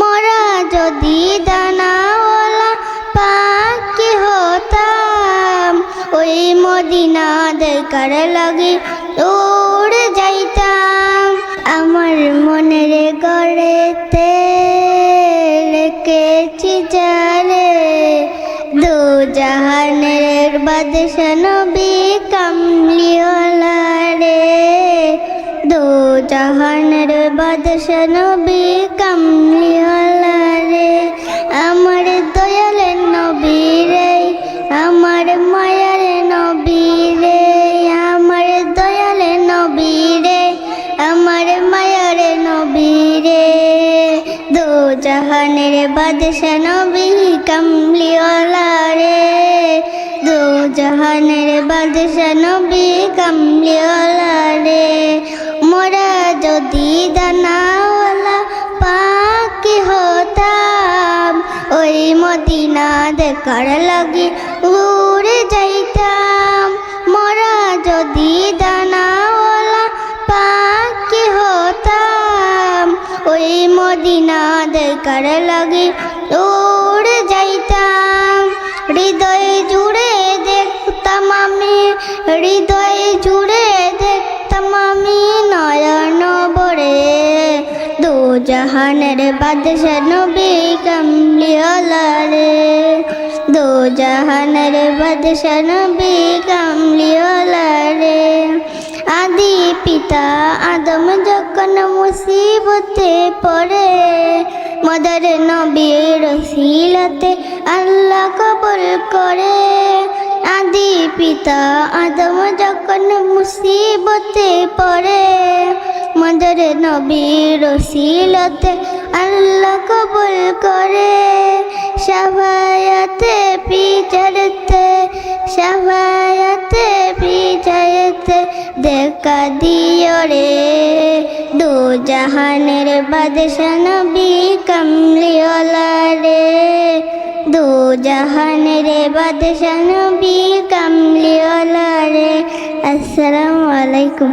মরা যদি দানাওয়ালা পাখি হতাম, ওই মদিনা দেখার লাগে উড়ে যাইতাম। আমার মনের গড়েতে রেখেছি যারে দু জাহানের বাদশা নবী কামলিওয়ালা জাহানের বাদশা নবী কামলিওয়ালা রে। আমার দয়ালের নবী রে, আমার মায়ার নবী রে। আমার দয়ালের নবী রে, আমার মায়ার নবী রে। দু জাহানের বাদশা নবী কামলিওয়ালা রে। দু জাহানের বাদশা নবী মোরা যদি দানাওয়ালা পাখি হতাম। ওই মদিনা দেখার লাগি উড়ে যাইতাম। মোরা যদি দানাওয়ালা পাখি হতাম, ওই মদিনা দেখার লাগি উড়ে যাইতাম। হৃদয় জুড়ে দেখতাম আমি, হৃদয় জুড়ে বাদশা নবী কামলিওয়ালা রে দু জাহানের বাদশা আদি পিতা আদম যখন মুসিবতে পড়ে মদর নবীর সিলতে আল্লাহ কবুল করে আদি পিতা আদম যখন মুসিবতে পড়ে মদর নবীর সিলতে আল্লাহ কবুল করে। সবায়াতে পিছড়তে সবায়াতে পিছড়তে দেখা দিও রে। দু জাহানের বাদশা নবী কামলিওয়ালা রে। দু জাহানের বাদশা নবী কামলিওয়ালা রে। আসসালামু আলাইকুম।